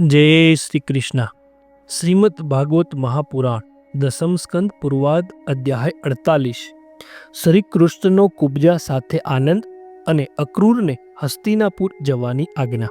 જય શ્રી કૃષ્ણ. શ્રીમદ ભાગવત મહાપુરાણ, દસમ સ્કંદ, પૂર્વાદ, અધ્યાય અડતાલીસ. શ્રી કૃષ્ણનો કુબજા સાથે આનંદ અને અક્રૂરને હસ્તિનાપુર જવાની આજ્ઞા.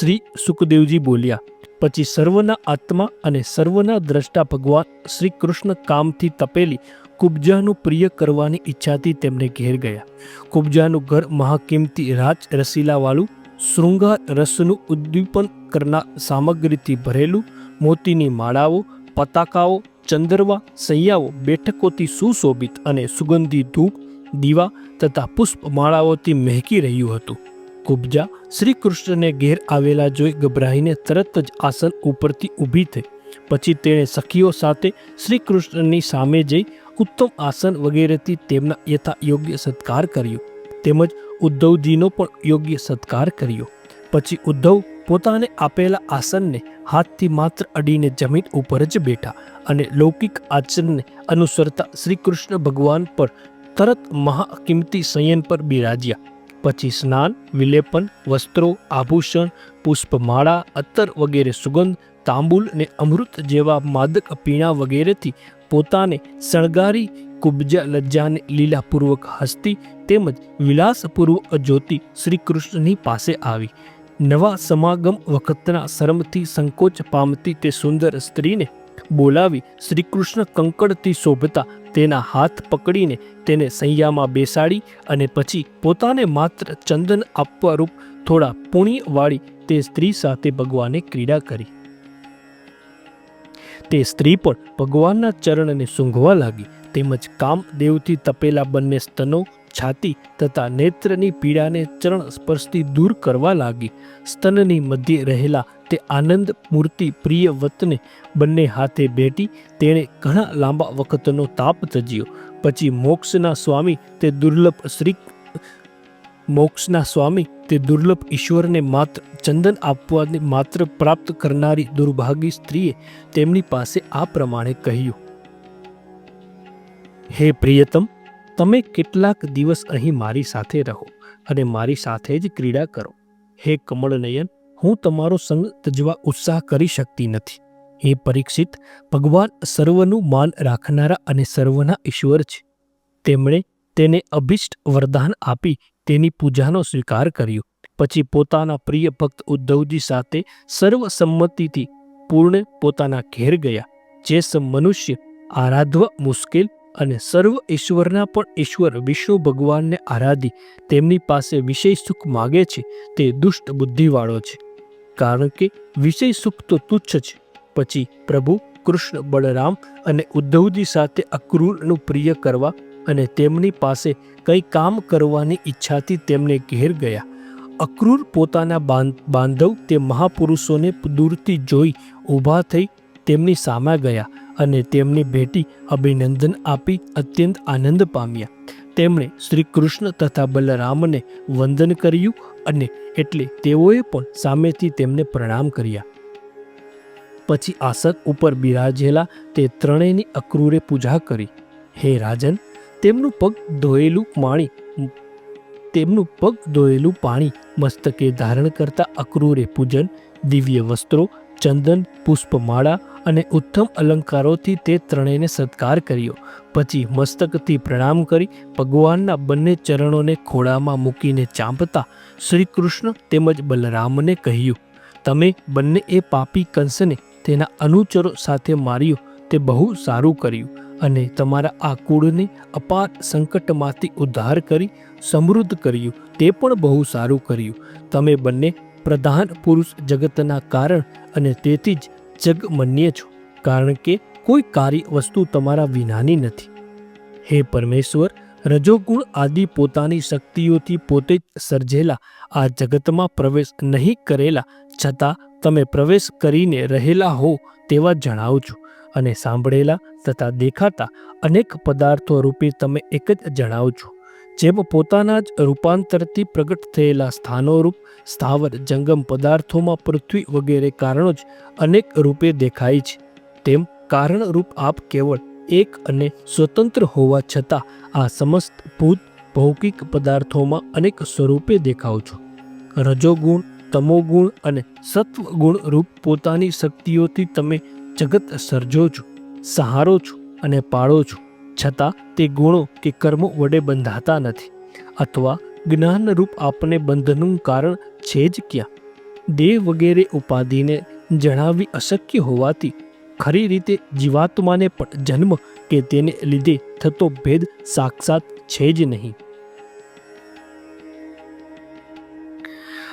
શ્રી સુખદેવજી બોલ્યા, પછી સર્વના આત્મા અને સર્વના દ્રષ્ટા ભગવાન શ્રી કૃષ્ણ કામથી તપેલી કુબજાનું પ્રિય કરવાની ઈચ્છાથી તેમને ઘેર ગયા. કુબજાનું ઘર મહાકિંમતી રાજ રસીલાવાળું શૃંગાર રસનું ઉદ્દીપન કરનાર સામગ્રીથી ભરેલું, મોતીની માળાઓ, પતાકાઓ, ચંદરવા, સૈયાઓ, બેઠકોથી સુશોભિત અને સુગંધી ધૂપ, દીવા તથા પુષ્પમાળાઓથી મહેકી રહ્યું હતું. કુબજા શ્રી કૃષ્ણને ઘેર આવેલા જોઈ ગભરાઈને તરત જ આસન ઉપરથી ઊભી થઈ. પછી તેણે સખીઓ સાથે શ્રી કૃષ્ણની સામે જઈ ઉત્તમ આસન વગેરેથી તેમના યથા યોગ્ય સત્કાર કર્યો. તેમજ ઉદ્ધવજીનો પણ યોગ્ય સત્કાર કર્યો. પછી ઉદ્ધવ પોતાને આપેલા આસનને હાથથી માત્ર અડીને જમીન ઉપર જ બેઠા અને લૌકિક આચરણને અનુસરતા શ્રી કૃષ્ણ ભગવાન પર તરત મહાકિંમતી સંયન પર બિરાજ્યા. પછી સ્નાન, વિલેપન, વસ્ત્રો, આભૂષણ, પુષ્પમાળા અત્તર વગેરે સુગંધ, તાંબુલ ને અમૃત જેવા માદક પીણા વગેરેથી પોતાને શણગારી કુબજા લજ્જાને લીલાપૂર્વક હસતી તેમજ વિલાસપૂર્વક જ્યોતિ શ્રી કૃષ્ણની પાસે આવી. નવા સમાગમ વખતના શરમથી સંકોચ પામતી તે સુંદર સ્ત્રીને બોલાવી શ્રી કૃષ્ણ કંકડથી શોભતા તેના હાથ પકડીને તેને સૈયામાં બેસાડી અને પછી પોતાને માત્ર ચંદન આપવા રૂપ થોડા પુણ્યવાળી તે સ્ત્રી સાથે ભગવાને ક્રીડા કરી. તે સ્ત્રી પણ ભગવાનના ચરણને સૂંઘવા લાગી. તેમજ કામદેવથી તપેલા બંને સ્તનો છાતી તથા નેત્રની પીડાને ચરણ સ્પર્શથી દૂર કરવા લાગી. સ્તનની મધ્યે રહેલા તે આનંદ મૂર્તિ પ્રિય વતને બંને હાથે ભેટી તેણે ઘણા લાંબા વખતનો તાપ તજ્યો પછી મોક્ષના સ્વામી તે દુર્લભ શ્રી મોક્ષના સ્વામી તે દુર્લભ ઈશ્વરને માત્ર ચંદન આપવાને માત્ર પ્રાપ્ત કરનારી દુર્ભાગી સ્ત્રીએ તેમની પાસે આ પ્રમાણે કહ્યું હે પ્રિયતમ, તમે કેટલાક દિવસ અહીં મારી સાથે રહો અને મારી સાથે જ ક્રીડા કરો. હે કમળનયન, હું તમારો સંગ તજવા ઉત્સાહ કરી શકતી નથી. હે પરીક્ષિત, ભગવાન સર્વનું માન રાખનારા અને સર્વના ઈશ્વર છે. તેમણે તેને અભિષ્ટ વરદાન આપી તેની પૂજાનો સ્વીકાર કર્યો. પછી પોતાના પ્રિય ભક્ત ઉદ્ધવજી સાથે સર્વસંમતિથી પૂર્ણ પોતાના ઘેર ગયા. જે મનુષ્ય આરાધવા મુશ્કેલ અને સર્વ ઈશ્વરના પણ ઈશ્વર વિષ્ણુ ભગવાનને આરાધી તેમની પાસે વિષય સુખ માગે છે તે દુષ્ટ બુદ્ધિવાળો છે. કારણ કે વિષય સુખ તો તુચ્છ છે. પછી પ્રભુ કૃષ્ણ બળરામ અને ઉદ્ધવજી સાથે અક્રૂરનું પ્રિય કરવા અને તેમની પાસે કંઈ કામ કરવાની ઈચ્છાથી તેમને ઘેર ગયા. અક્રૂર પોતાના બાંધ- બાંધવ તે મહાપુરુષોને દૂરથી જોઈ ઊભા થઈ તેમની સામે ગયા. અને તેમની ભેટી અભિનંદન આપી અત્યંત આનંદ પામ્યા. તેમણે શ્રી કૃષ્ણ તથા બલરામને વંદન કર્યું અને એટલે તેઓએ પણ સામેથી તેમને પ્રણામ કર્યા. પછી આસન ઉપર બિરાજેલા તે ત્રણેયની અક્રૂરે પૂજા કરી. હે રાજન, તેમનું પગ ધોયેલું પાણી, તેમનું પગ ધોયેલું પાણી મસ્તકે ધારણ કરતા અક્રૂરે પૂજન, દિવ્ય વસ્ત્રો, ચંદન, પુષ્પમાળા અને ઉત્તમ અલંકારોથી તે ત્રણેયને સત્કાર કર્યો. પછી મસ્તકથી પ્રણામ કરી ભગવાનના બંને ચરણોને ખોળામાં મૂકીને ચાંપતા શ્રી કૃષ્ણ તેમજ બલરામને કહ્યું, તમે બંને એ પાપી કંસને તેના અનુચરો સાથે માર્યો, તે બહુ સારું કર્યું અને તમારા આ કુળને અપાર સંકટમાંથી ઉદ્ધાર કરી સમૃદ્ધ કર્યું, તે પણ બહુ સારું કર્યું. તમે બંને પ્રધાન પુરુષ જગતના કારણ અને તેથી જ જગમન્ય છો, કારણ કે કોઈ કાર્ય વસ્તુ તમારા વિનાની નથી. હે પરમેશ્વર, રજોગુણ આદિ પોતાની શક્તિઓથી પોતે જ સર્જેલા, આ જગતમાં પ્રવેશ નહીં કરેલા, છતાં તમે પ્રવેશ કરીને રહેલા હો તેવા જણાવું છું અને સાંભળેલા તથા દેખાતા અનેક પદાર્થો રૂપે તમે એક જ જણાવો છો. જેમ પોતાના જ રૂપાંતરથી પ્રગટ થયેલા સ્થાનોરૂપ, સ્થાવર જંગમ પદાર્થોમાં પૃથ્વી વગેરે કારણો જ અનેક રૂપે દેખાય છે. તેમ કારણરૂપ આપ કેવળ એક અને સ્વતંત્ર હોવા છતાં આ સમસ્ત ભૂત, ભૌતિક પદાર્થોમાં અનેક સ્વરૂપે દેખાવ છો. રજોગુણ, તમોગુણ અને સત્વગુણ રૂપ પોતાની શક્તિઓથી તમે જગત સર્જો છો, સહારો છો અને પાળો છો. છતાં તે ગુણો કે કર્મો વડે બંધાતા નથી અથવા જ્ઞાનરૂપ આપને બંધનું કારણ છે જ ક્યાં? દેહ વગેરે ઉપાધિને જણાવવી અશક્ય હોવાથી ખરી રીતે જીવાત્માને પણ જન્મ કે તેને લીધે થતો ભેદ સાક્ષાત છે જ નહીં.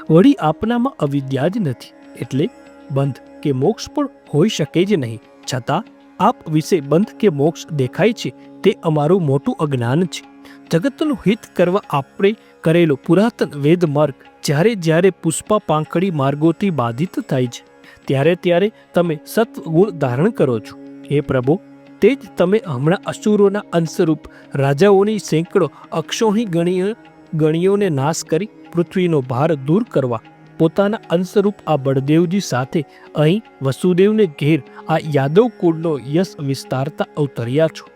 વળી આપનામાં અવિદ્યા જ નથી એટલે બંધ કે મોક્ષ પણ હોઈ શકે જ નહીં છતાં આપ વિશે બંધ કે મોક્ષ દેખાય છે, તે અમારું મોટું અજ્ઞાન છે. જગતનું હિત કરવા આપણે કરેલો પુરાતન વેદ માર્ગ જ્યારે જ્યારે પુષ્પા પાંખડી માર્ગોથી બાધિત થાય છે, ત્યારે ત્યારે તમે સત્વગુણ ધારણ કરો છો. હે પ્રભુ, તે જ તમે હમણાં અસુરોના અંશરૂપ રાજાઓની સેંકડો અક્ષોહી ગણીઓ ગણીઓને નાશ કરી પૃથ્વીનો ભાર દૂર કરવા પોતાના અંશરૂપ આ બળદેવજી સાથે અહીં વસુદેવને ઘેર આ યાદવ કુળનો યશ વિસ્તારતા અવતર્યા છો.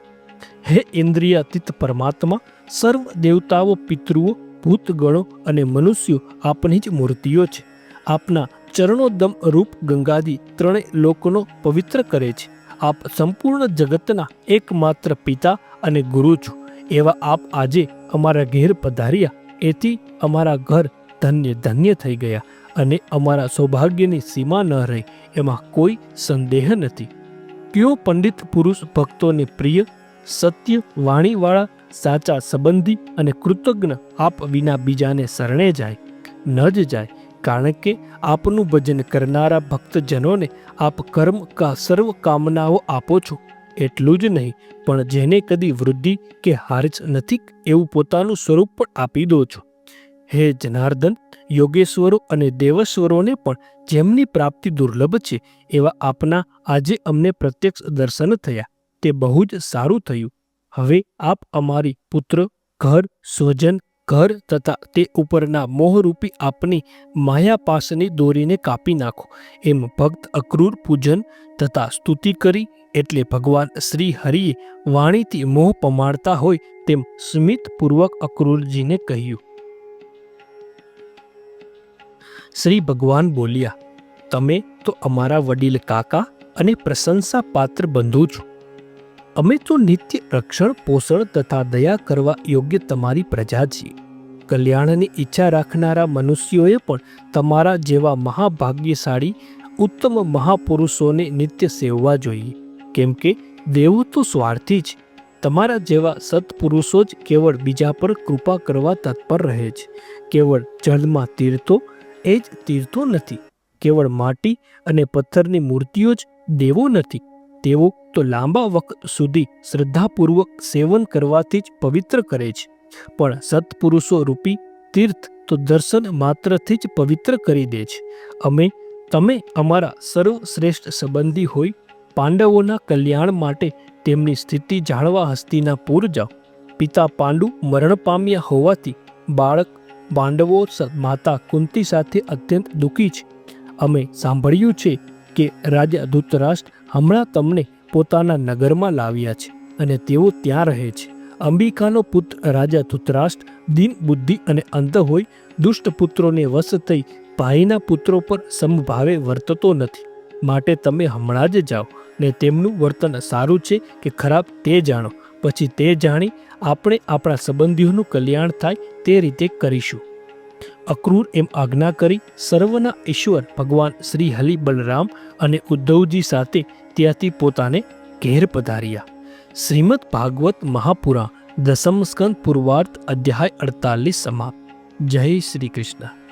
હે ઇન્દ્રિયાતીત પરમાત્મા, સર્વ દેવતાઓ, પિતૃઓ, ભૂતગણો અને મનુષ્યો આપની જ મૂર્તિઓ છે. આપના ચરણોદમ રૂપ ગંગાદી ત્રણેય લોકોનો પવિત્ર કરે છે. આપ સંપૂર્ણ જગતના એકમાત્ર પિતા અને ગુરુ છો. એવા આપ આજે અમારા ઘેર પધાર્યા. એથી અમારા ઘર ધન્ય ધન્ય થઈ ગયા. અને અમારા સૌભાગ્યની સીમા ન રહી, એમાં કોઈ સંદેહ નથી. કયો પંડિત પુરુષ ભક્તોને પ્રિય, સત્ય, વાણીવાળા, સાચા સંબંધી અને કૃતજ્ઞ આપ વિના બીજાને શરણે જાય, ન જ જાય, કારણ કે આપનું ભજન કરનારા ભક્તજનોને આપ કર્મ કા સર્વ કામનાઓ આપો છો. એટલું જ નહીં, પણ જેને કદી વૃદ્ધિ કે હાર્જ નથી, એવું પોતાનું સ્વરૂપ પણ આપી દો છો. હે જનાર્દન યોગેશ્વરો અને દેવેશ્વરોને પણ જેમની પ્રાપ્તિ દુર્લભ છે, એવા આપના આજે અમને પ્રત્યક્ષ દર્શન થયા. તે બહુ જ સારું થયું. હવે આપ અમારી પુત્ર, ઘર, સ્વજન, ઘર તથા તે ઉપરના મોહરૂપી આપની માયા પાસની દોરીને કાપી નાખો. એમ ભક્ત અક્રૂર પૂજન તથા સ્તુતિ કરી એટલે ભગવાન શ્રી હરિએ વાણીથી મોહ પમાડતા હોય તેમ સ્મિતપૂર્વક અક્રૂરજીને કહ્યું. શ્રી ભગવાન બોલ્યા, તમે તો અમારા વડીલ કાકા અને પ્રશંસા પાત્ર બંધુ છો. અમે તો નિત્ય રક્ષણ, પોષણ તથા દયા કરવા યોગ્ય તમારી પ્રજા છીએ. કલ્યાણની ઈચ્છા રાખનારા મનુષ્યોએ પણ તમારા જેવા મહાભાગ્યશાળી, ઉત્તમ મહાપુરુષોને નિત્ય સેવવા જોઈએ. કેમ કે દેવો તો સ્વાર્થી જ. તમારા જેવા સત્પુરુષો જ કેવળ બીજા પર કૃપા કરવા તત્પર રહે છે. કેવળ જળમાં તીર્થો એ જ તીર્થો નથી. કેવળ માટી અને પથ્થરની મૂર્તિઓ જ દેવો નથી. તેઓ તો લાંબા વખત સુધી શ્રદ્ધાપૂર્વક સેવન કરવાથી જ પવિત્ર કરે છે. પણ સત્પુરુષો રૂપી તીર્થ તો દર્શન માત્રથી જ પવિત્ર કરી દે છે. અમે, તમે અમારા સર્વશ્રેષ્ઠ સંબંધી હોય, પાંડવોના કલ્યાણ માટે તેમની સ્થિતિ જાણવા હસ્તીના પૂર જાઓ. પિતા પાંડુ મરણ પામ્યા હોવાથી બાળક પાંડવો માતા કુંતી સાથે અત્યંત દુઃખી છે. અમે સાંભળ્યું છે કે રાજા ધૃતરાષ્ટ્ર હમણાં તમને પોતાના નગરમાં લાવ્યા છે અને તેઓ ત્યાં રહે છે. અંબિકાનો પુત્ર રાજા ધૃતરાષ્ટ્ર દિન બુદ્ધિ અને અંત હોય દુષ્ટ પુત્રોને વશ થઈ ભાઈના પુત્રો પર સમભાવે વર્તતો નથી. માટે તમે હમણાં જ જાઓ ને તેમનું વર્તન સારું છે કે ખરાબ તે જાણો. પછી તે જાણી આપણે આપણા સંબંધીઓનું કલ્યાણ થાય તે રીતે કરીશું. અક્રૂર એમ આજ્ઞા કરી સર્વના ઈશ્વર ભગવાન શ્રી હલિ બલરામ અને ઉદ્ધવજી સાથે ત્યાંથી પોતાને ઘેર પધાર્યા. શ્રીમદ ભાગવત મહાપુરા દસમ સ્કંદ પૂર્વાર્થ અધ્યાય અડતાલીસ સમાપ્ત. જય શ્રી કૃષ્ણ.